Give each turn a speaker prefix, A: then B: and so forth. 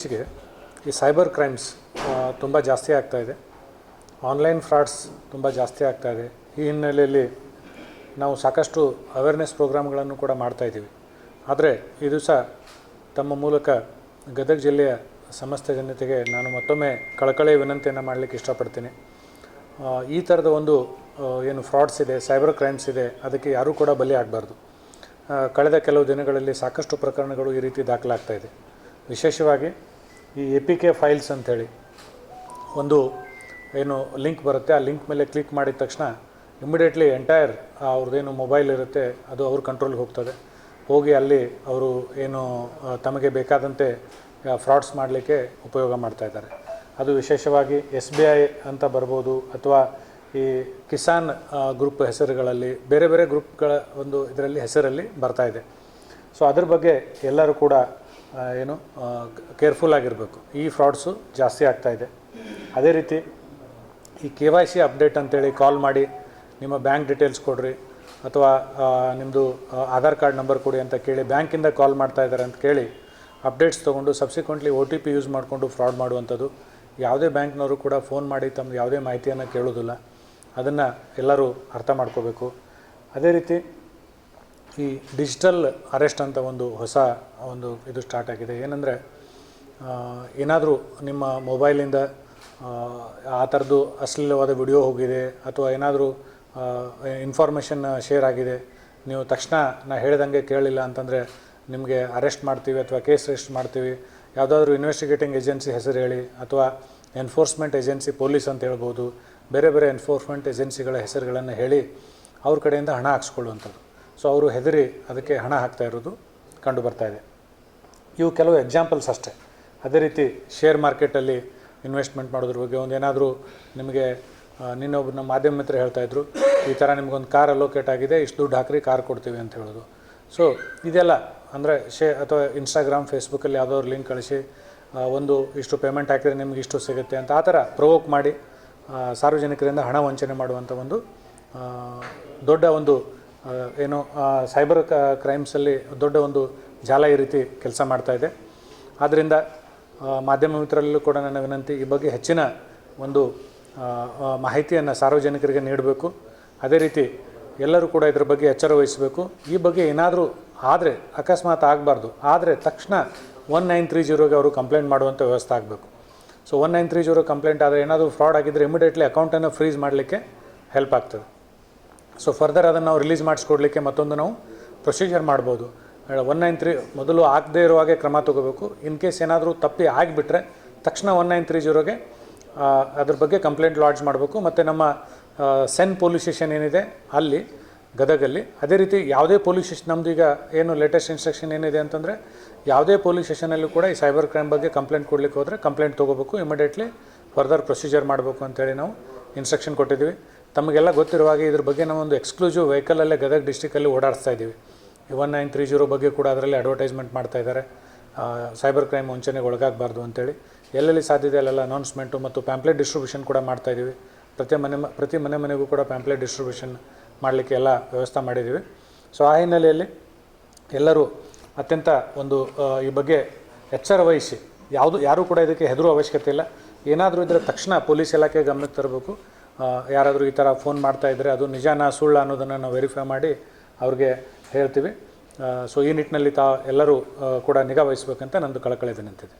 A: ಇತ್ತೀಚೆಗೆ ಈ cyber crimes ತುಂಬ ಜಾಸ್ತಿ ಆಗ್ತಾ ಇದೆ. ಆನ್ಲೈನ್ ಫ್ರಾಡ್ಸ್ ತುಂಬ ಜಾಸ್ತಿ ಆಗ್ತಾ ಇದೆ. ಈ ಹಿನ್ನೆಲೆಯಲ್ಲಿ ನಾವು ಸಾಕಷ್ಟು ಅವೇರ್ನೆಸ್ ಪ್ರೋಗ್ರಾಮ್ಗಳನ್ನು ಕೂಡ ಮಾಡ್ತಾ ಇದ್ದೀವಿ. ಆದರೆ ಇದು ಸಹ ತಮ್ಮ ಮೂಲಕ ಗದಗ ಜಿಲ್ಲೆಯ ಸಮಸ್ತ ಜನತೆಗೆ ನಾನು ಮತ್ತೊಮ್ಮೆ ಕಳಕಳಿಯ ವಿನಂತಿಯನ್ನು ಮಾಡಲಿಕ್ಕೆ ಇಷ್ಟಪಡ್ತೀನಿ. ಈ ಥರದ ಒಂದು ಏನು ಫ್ರಾಡ್ಸ್ ಇದೆ, ಸೈಬರ್ ಕ್ರೈಮ್ಸ್ ಇದೆ, ಅದಕ್ಕೆ ಯಾರೂ ಕೂಡ ಬಲಿ ಆಗಬಾರ್ದು. ಕಳೆದ ಕೆಲವು ದಿನಗಳಲ್ಲಿ ಸಾಕಷ್ಟು ಪ್ರಕರಣಗಳು ಈ ರೀತಿ ದಾಖಲಾಗ್ತಾ ಇದೆ. ವಿಶೇಷವಾಗಿ ಈ ಎ ಪಿ ಕೆ ಫೈಲ್ಸ್ ಅಂಥೇಳಿ ಒಂದು ಏನು ಲಿಂಕ್ ಬರುತ್ತೆ, ಆ ಲಿಂಕ್ ಮೇಲೆ ಕ್ಲಿಕ್ ಮಾಡಿದ ತಕ್ಷಣ ಇಮಿಡಿಯೇಟ್ಲಿ ಎಂಟೈರ್ ಅವ್ರದ್ದೇನು ಮೊಬೈಲ್ ಇರುತ್ತೆ, ಅದು ಅವ್ರ ಕಂಟ್ರೋಲ್ಗೆ ಹೋಗ್ತದೆ. ಹೋಗಿ ಅಲ್ಲಿ ಅವರು ಏನು ತಮಗೆ ಬೇಕಾದಂತೆ ಫ್ರಾಡ್ಸ್ ಮಾಡಲಿಕ್ಕೆ ಉಪಯೋಗ ಮಾಡ್ತಾ ಇದ್ದಾರೆ. ಅದು ವಿಶೇಷವಾಗಿ ಎಸ್ ಬಿ ಐ ಅಂತ ಬರ್ಬೋದು, ಅಥವಾ ಈ ಕಿಸಾನ್ ಗ್ರೂಪ್ ಹೆಸರುಗಳಲ್ಲಿ, ಬೇರೆ ಬೇರೆ ಗ್ರೂಪ್ಗಳ ಒಂದು ಇದರಲ್ಲಿ ಹೆಸರಲ್ಲಿ ಬರ್ತಾ ಇದೆ. ಸೊ ಅದ್ರ ಬಗ್ಗೆ ಎಲ್ಲರೂ ಕೂಡ ಏನು ಕೇರ್ಫುಲ್ ಆಗಿರಬೇಕು. ಈ ಫ್ರಾಡ್ಸು ಜಾಸ್ತಿ ಆಗ್ತಾ ಇದೆ. ಅದೇ ರೀತಿ, ಈ ಕೆ ವೈ ಸಿ ಅಪ್ಡೇಟ್ ಅಂತೇಳಿ ಕಾಲ್ ಮಾಡಿ, ನಿಮ್ಮ ಬ್ಯಾಂಕ್ ಡೀಟೇಲ್ಸ್ ಕೊಡ್ರಿ, ಅಥವಾ ನಿಮ್ಮದು ಆಧಾರ್ ಕಾರ್ಡ್ ನಂಬರ್ ಕೊಡಿ ಅಂತ ಕೇಳಿ ಬ್ಯಾಂಕಿಂದ ಕಾಲ್ ಮಾಡ್ತಾ ಇದ್ದಾರೆ ಅಂತ ಕೇಳಿ, ಅಪ್ಡೇಟ್ಸ್ ತೊಗೊಂಡು subsequently O T P use ಮಾಡಿಕೊಂಡು ಫ್ರಾಡ್ ಮಾಡುವಂಥದ್ದು, ಯಾವುದೇ ಬ್ಯಾಂಕ್ನವರು ಕೂಡ ಫೋನ್ ಮಾಡಿ ತಮ್ಮ ಯಾವುದೇ ಮಾಹಿತಿಯನ್ನು ಕೇಳೋದಿಲ್ಲ. ಅದನ್ನು ಎಲ್ಲರೂ ಅರ್ಥ ಮಾಡ್ಕೋಬೇಕು. ಅದೇ ರೀತಿ ಈ ಡಿಜಿಟಲ್ ಅರೆಸ್ಟ್ ಅಂತ ಒಂದು ಹೊಸ ಒಂದು ಇದು ಸ್ಟಾರ್ಟ್ ಆಗಿದೆ. ಏನಂದರೆ ಏನಾದರೂ ನಿಮ್ಮ ಮೊಬೈಲಿಂದ ಆ, ಥರದ್ದು ಅಶ್ಲೀಲವಾದ ವಿಡಿಯೋ ಹೋಗಿದೆ ಅಥವಾ ಏನಾದರೂ ಇನ್ಫಾರ್ಮೇಷನ್ ಶೇರ್ ಆಗಿದೆ ನೀವು ತಕ್ಷಣ ನಾ ಹೇಳ್ದಂಗೆ ಕೇಳಲಿಲ್ಲ ಅಂತಂದರೆ ನಿಮಗೆ ಅರೆಸ್ಟ್ ಮಾಡ್ತೀವಿ ಅಥವಾ ಕೇಸ್ ರಿಜಿಸ್ಟರ್ ಮಾಡ್ತೀವಿ. ಯಾವುದಾದ್ರೂ ಇನ್ವೆಸ್ಟಿಗೇಟಿಂಗ್ ಏಜೆನ್ಸಿ ಹೆಸರು ಹೇಳಿ ಅಥವಾ ಎನ್ಫೋರ್ಸ್ಮೆಂಟ್ ಏಜೆನ್ಸಿ ಪೊಲೀಸ್ ಅಂತ ಹೇಳ್ಬೋದು ಬೇರೆ ಬೇರೆ ಎನ್ಫೋರ್ಸ್ಮೆಂಟ್ ಏಜೆನ್ಸಿಗಳ ಹೆಸರುಗಳನ್ನು ಹೇಳಿ ಅವ್ರ ಕಡೆಯಿಂದ ಹಣ ಹಾಕ್ಸ್ಕೊಳ್ಳುವಂಥದ್ದು. ಸೊ ಅವರು ಹೆದರಿ ಅದಕ್ಕೆ ಹಣ ಹಾಕ್ತಾ ಇರೋದು ಕಂಡು ಬರ್ತಾ ಇದೆ. ಇವು ಕೆಲವು ಎಕ್ಸಾಂಪಲ್ಸ್ ಅಷ್ಟೇ. ಅದೇ ರೀತಿ ಶೇರ್ ಮಾರ್ಕೆಟಲ್ಲಿ ಇನ್ವೆಸ್ಟ್ಮೆಂಟ್ ಮಾಡೋದ್ರ ಬಗ್ಗೆ ಒಂದು ಏನಾದರೂ ನಿಮಗೆ ನಿನ್ನೊಬ್ಬರು ನಮ್ಮ ಮಾಧ್ಯಮ ಮಿತ್ರ ಹೇಳ್ತಾಯಿದ್ರು ಈ ಥರ ನಿಮಗೊಂದು ಕಾರ್ ಅಲೋಕೇಟ್ ಆಗಿದೆ, ಇಷ್ಟು ದುಡ್ಡು ಹಾಕ್ರಿ ಕಾರ್ ಕೊಡ್ತೀವಿ ಅಂತ ಹೇಳೋದು. ಸೊ ಇದೆಲ್ಲ ಅಂದರೆ ಶೇ, ಅಥವಾ ಇನ್ಸ್ಟಾಗ್ರಾಮ್ ಫೇಸ್ಬುಕ್ಕಲ್ಲಿ ಯಾವುದಾದ್ರು ಲಿಂಕ್ ಕಳಿಸಿ ಒಂದು ಇಷ್ಟು ಪೇಮೆಂಟ್ ಹಾಕಿದರೆ ನಿಮ್ಗೆ ಇಷ್ಟು ಸಿಗುತ್ತೆ ಅಂತ ಆ ಥರ ಪ್ರವೋಕ್ ಮಾಡಿ ಸಾರ್ವಜನಿಕರಿಂದ ಹಣ ವಂಚನೆ ಮಾಡುವಂಥ ಒಂದು ದೊಡ್ಡ ಒಂದು ಏನು ಸೈಬರ್ ಕ್ರೈಮ್ಸಲ್ಲಿ ದೊಡ್ಡ ಒಂದು ಜಾಲ ಈ ರೀತಿ ಕೆಲಸ ಮಾಡ್ತಾ ಇದೆ. ಆದ್ದರಿಂದ ಮಾಧ್ಯಮ ಮಿತ್ರರಲ್ಲೂ ಕೂಡ ನನ್ನ ವಿನಂತಿ, ಈ ಬಗ್ಗೆ ಹೆಚ್ಚಿನ ಒಂದು ಮಾಹಿತಿಯನ್ನು ಸಾರ್ವಜನಿಕರಿಗೆ ನೀಡಬೇಕು. ಅದೇ ರೀತಿ, ಎಲ್ಲರೂ ಕೂಡ ಇದ್ರ ಬಗ್ಗೆ ಎಚ್ಚರ ವಹಿಸಬೇಕು. ಈ ಬಗ್ಗೆ ಏನಾದರೂ ಆದರೆ, ಅಕಸ್ಮಾತ್ ಆಗಬಾರ್ದು. ಆದರೆ ತಕ್ಷಣ ಒನ್ ನೈನ್ ತ್ರೀ ಜೀರೋಗೆ ಅವರು ಕಂಪ್ಲೇಂಟ್ ಮಾಡುವಂಥ ವ್ಯವಸ್ಥೆ ಆಗಬೇಕು. So, one nine three zero complaint ಆದರೆ ಏನಾದರೂ ಫ್ರಾಡ್ ಆಗಿದ್ದರೆ ಇಮಿಡಿಯೇಟ್ಲಿ ಅಕೌಂಟನ್ನು ಫ್ರೀಸ್ ಮಾಡಲಿಕ್ಕೆ ಹೆಲ್ಪ್ ಆಗ್ತದೆ. ಸೊ ಫರ್ದರ್ ಅದನ್ನು ನಾವು ರಿಲೀಸ್ ಮಾಡಿಸ್ಕೊಡ್ಲಿಕ್ಕೆ ಮತ್ತೊಂದು ನಾವು ಪ್ರೊಸೀಜರ್ ಮಾಡ್ಬೋದು. ಒನ್ ನೈನ್ ತ್ರೀ ಮೊದಲು ಆಗದೇ ಇರುವಾಗೆ ಕ್ರಮ ತಗೋಬೇಕು. ಇನ್ ಕೇಸ್ ಏನಾದರೂ ತಪ್ಪಿ ಆಗಿಬಿಟ್ರೆ ತಕ್ಷಣ ಒನ್ ನೈನ್ ತ್ರೀ ಜೀರೋಗೆ ಅದ್ರ ಬಗ್ಗೆ ಕಂಪ್ಲೇಂಟ್ ಲಾಡ್ಜ್ ಮಾಡಬೇಕು. ಮತ್ತು ನಮ್ಮ ಸೆನ್ ಪೊಲೀಸ್ ಸ್ಟೇಷನ್ ಏನಿದೆ, ಅಲ್ಲಿ, ಗದಗಲ್ಲಿ, ಅದೇ ರೀತಿ ಯಾವುದೇ ಪೊಲೀಸ್ ಸ್ಟೇಷನ್ ನಮ್ದು ಈಗ ಏನು ಲೇಟೆಸ್ಟ್ ಇನ್ಸ್ಟ್ರಕ್ಷನ್ ಏನಿದೆ ಅಂತಂದರೆ ಯಾವುದೇ ಪೊಲೀಸ್ ಸ್ಟೇಷನಲ್ಲೂ ಕೂಡ ಈ ಸೈಬರ್ ಕ್ರೈಮ್ ಬಗ್ಗೆ ಕಂಪ್ಲೇಂಟ್ ಕೊಡಲಿಕ್ಕೆ ಹೋದರೆ ಕಂಪ್ಲೇಂಟ್ ತೊಗೋಬೇಕು. ಇಮಿಡಿಯೇಟ್ಲಿ ಫರ್ದರ್ ಪ್ರೊಸೀಜರ್ ಮಾಡಬೇಕು ಅಂತೇಳಿ ನಾವು ಇನ್ಸ್ಟ್ರಕ್ಷನ್ ಕೊಟ್ಟಿದ್ದೀವಿ. ತಮಗೆಲ್ಲ ಗೊತ್ತಿರುವ ಹಾಗೆ ಇದ್ರ ಬಗ್ಗೆ ನಾವು ಒಂದು ಎಕ್ಸ್ಕ್ಲೂಸಿವ್ ವೆಹಿಕಲಲ್ಲೇ ಗದಗ ಡಿಸ್ಟಿಕಲ್ಲಿ ಓಡಾಡ್ತಾ ಇದ್ದೀವಿ. ಒನ್ ನೈನ್ ತ್ರೀ ಜೀರೋ ಬಗ್ಗೆ ಕೂಡ ಅದರಲ್ಲಿ ಅಡ್ವರ್ಟೈಸ್ಮೆಂಟ್ ಮಾಡ್ತಾ ಇದ್ದಾರೆ. ಸೈಬರ್ ಕ್ರೈಮ್ ವಂಚನೆಗೆ ಒಳಗಾಗಬಾರ್ದು ಅಂತೇಳಿ. ಎಲ್ಲೆಲ್ಲಿ ಸಾಧ್ಯತೆ ಅಲ್ಲೆಲ್ಲ ಅನೌನ್ಸ್ಮೆಂಟು ಮತ್ತು ಪ್ಯಾಂಪ್ಲೆಟ್ ಡಿಸ್ಟ್ರಿಬ್ಯೂಷನ್ ಕೂಡ ಮಾಡ್ತಾ ಇದ್ದೀವಿ. ಪ್ರತಿ ಮನೆ ಪ್ರತಿ ಮನೆ ಮನೆಗೂ ಕೂಡ ಪ್ಯಾಂಪ್ಲೆಟ್ ಡಿಸ್ಟ್ರಿಬ್ಯೂಷನ್ ಮಾಡಲಿಕ್ಕೆ ಎಲ್ಲ ವ್ಯವಸ್ಥೆ ಮಾಡಿದ್ದೀವಿ. ಸೊ ಆ ಹಿನ್ನೆಲೆಯಲ್ಲಿ ಎಲ್ಲರೂ ಅತ್ಯಂತ ಒಂದು ಈ ಬಗ್ಗೆ ಎಚ್ಚರ ವಹಿಸಿ ಯಾವುದು, ಯಾರೂ ಕೂಡ ಇದಕ್ಕೆ ಹೆದರುವ ಅವಶ್ಯಕತೆ ಇಲ್ಲ. ಏನಾದರೂ ಇದ್ದರೆ ತಕ್ಷಣ ಪೊಲೀಸ್ ಇಲಾಖೆ ಗಮನಕ್ಕೆ ತರಬೇಕು. ಯಾರಾದರೂ ಈ ಥರ ಫೋನ್ ಮಾಡ್ತಾ ಇದ್ದರೆ ಅದು ನಿಜಾನ ಸುಳ್ಳು ಅನ್ನೋದನ್ನು ನಾವು ವೆರಿಫೈ ಮಾಡಿ ಅವ್ರಿಗೆ ಹೇಳ್ತೀವಿ. ಸೊ ಈ ನಿಟ್ಟಿನಲ್ಲಿ ತಾ ಎಲ್ಲರೂ ಕೂಡ ನಿಗಾ ವಹಿಸ್ಬೇಕಂತ ನಂದು ಕಳಕಳಿ ವಿನಂತಿದೆ